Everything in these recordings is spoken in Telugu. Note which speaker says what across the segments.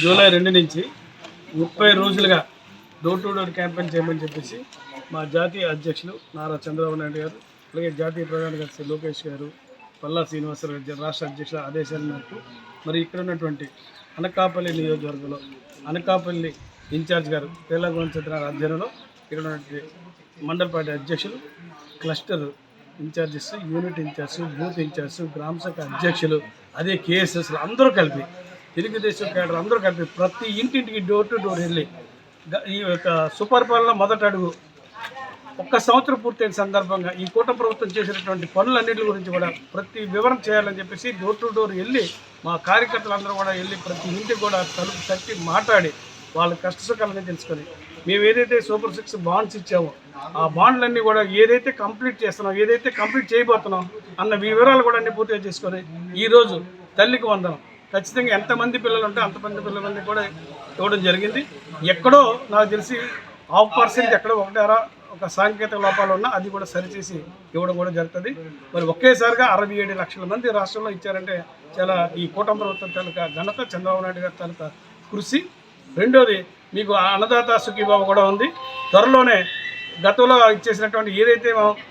Speaker 1: జూలై రెండు నుంచి ముప్పై రోజులుగా డోర్ టు డోర్ క్యాంపెయిన్ చేయమని చెప్పేసి మా జాతీయ అధ్యక్షులు నారా చంద్రబాబు నాయుడు గారు అలాగే జాతీయ ప్రధాన కార్యదర్శి లోకేష్ గారు పల్లా శ్రీనివాసరావు గారు రాష్ట్ర అధ్యక్షుల ఆదేశాల మేరకు మరి ఇక్కడ ఉన్నటువంటి అనకాపల్లి నియోజకవర్గంలో అనకాపల్లి ఇన్ఛార్జ్ గారు తెలంగాణ చంద్ర ఆధ్వర్యంలో ఇక్కడ ఉన్నటువంటి మండల పార్టీ అధ్యక్షులు cluster incharges unit incharge booth incharge గ్రామ శాఖ అధ్యక్షులు అదే కేఎస్ఎస్లు అందరూ కలిపి తెలుగుదేశం కేడర్ అందరూ కలిపి ప్రతి ఇంటింటికి డోర్ టు డోర్ వెళ్ళి ఈ యొక్క సుపరిపాలన మొదటి అడుగు. ఒక్క సంవత్సరం పూర్తయిన సందర్భంగా ఈ కూట ప్రభుత్వం చేసినటువంటి పనులన్నింటి గురించి కూడా ప్రతి వివరణ చేయాలని చెప్పేసి డోర్ టు డోర్ వెళ్ళి మా కార్యకర్తలందరూ కూడా వెళ్ళి ప్రతి ఇంటికి కూడా తలుపు తట్టి మాట్లాడి వాళ్ళ కష్ట సుఖాలని తెలుసుకొని మేము ఏదైతే సూపర్ సిక్స్ బాండ్స్ ఇచ్చామో ఆ బాండ్లన్నీ కూడా ఏదైతే కంప్లీట్ చేస్తున్నాం ఏదైతే కంప్లీట్ చేయబోతున్నాం అన్న వివరాలు కూడా అన్ని పూర్తిగా చేసుకొని ఈరోజు తల్లికి వందనం. ఖచ్చితంగా ఎంతమంది పిల్లలు ఉంటే అంతమంది పిల్లలన్నీ కూడా ఇవ్వడం జరిగింది. ఎక్కడో నాకు తెలిసి హాఫ్ పర్సెంట్ ఎక్కడో ఒకటారా ఒక సాంకేతిక లోపాలు ఉన్నా అది కూడా సరిచేసి ఇవ్వడం కూడా జరుగుతుంది. మరి ఒకేసారిగా అరవై ఏడు లక్షల మంది రాష్ట్రంలో ఇచ్చారంటే చాలా ఈ కూటమి ప్రభుత్వం తాలూకా ఘనత చంద్రబాబు నాయుడు గారి తాలూకా కృషి. రెండోది మీకు అన్నదాత సుఖీబాబు కూడా ఉంది. త్వరలోనే గతంలో ఇచ్చేసినటువంటి ఏదైతే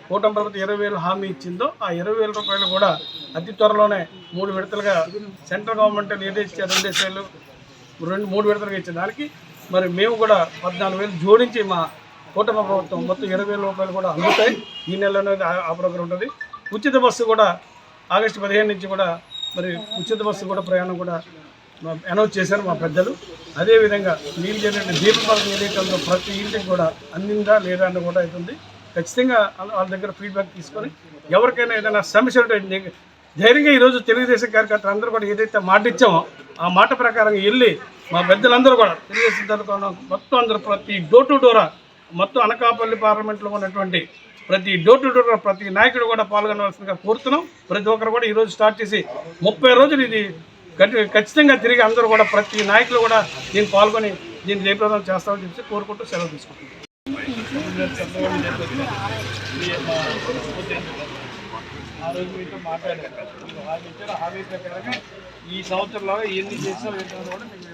Speaker 1: కూటమి ప్రభుత్వం ఇరవై వేలు హామీ ఇచ్చిందో ఆ ఇరవై వేల రూపాయలు కూడా అతి త్వరలోనే మూడు విడతలుగా సెంట్రల్ గవర్నమెంట్ ఏదైతే రెండు వేలు రెండు మూడు విడతలుగా ఇచ్చిన దానికి మరి మేము కూడా పద్నాలుగు వేలు జోడించి మా కూటమి ప్రభుత్వం మొత్తం ఇరవై వేల రూపాయలు కూడా అందుతాయి. ఈ నెలలోనే ఆ- ప్రోగ్రాం ఉంటుంది. ఉచిత బస్సు కూడా ఆగస్టు పదిహేను నుంచి కూడా మరి ఉచిత బస్సు కూడా ప్రయాణం కూడా అనౌన్స్ చేశారు మా పెద్దలు. అదేవిధంగా మీరు జరిగిన దీపపథకం ఏదైతే ప్రతి ఇంటికి కూడా అందిందా లేదా అని కూడా అవుతుంది ఖచ్చితంగా వాళ్ళ దగ్గర ఫీడ్బ్యాక్ తీసుకొని ఎవరికైనా ఏదైనా సమస్య ఉంటే ధైర్యంగా ఈరోజు తెలుగుదేశం కార్యకర్తలు అందరూ కూడా ఏదైతే మాట ఇచ్చామో ఆ మాట ప్రకారం వెళ్ళి మా పెద్దలందరూ కూడా తెలుగుదేశం తరఫున మొత్తం అందరూ ప్రతి డోర్ టు డోరా మొత్తం అనకాపల్లి పార్లమెంట్లో ఉన్నటువంటి ప్రతి డోర్ టు డోర్ ప్రతి నాయకుడు కూడా పాల్గొనవలసిందిగా కోరుతున్నాం. ప్రతి ఒక్కరు కూడా ఈరోజు స్టార్ట్ చేసి ముప్పై రోజులు ఇది ఖచ్చితంగా తిరిగి అందరూ కూడా ప్రతి నాయకులు కూడా దీన్ని పాల్గొని దీన్ని జయప్రదం చేస్తామని చెప్పి కోరుకుంటూ సెలవు తీసుకుంటున్నాను ఆ రోజు మీతో మాట్లాడారు హామీ ఇచ్చారు హామీ ప్రకారంగా ఈ సంవత్సరంలో ఎన్ని చేస్తాం ఏంటో కూడా మీకు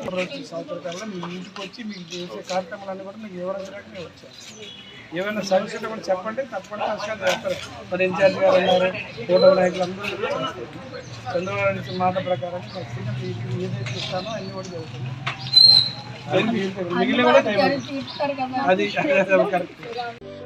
Speaker 1: వివరించి సంవత్సరం కల్లా మీ ఇంటికి వచ్చి మీకు చేసే కార్యక్రమాలన్నీ కూడా మీకు వివరించడానికి వచ్చారు ఏమైనా సమస్య ఉంటే కూడా చెప్పండి తప్పకుండా పరిష్కారం చేస్తారు మరి ఇన్ఛార్జ్ గారు ఉన్నారు ఫోటో నాయకులు అందరూ. చంద్రబాబు ఇచ్చిన మాట ప్రకారం ఖచ్చితంగా మీకు ఏదైతే ఇస్తానో అన్ని కూడా జరుగుతుంది మిగిలిన కూడా అది కరెక్ట్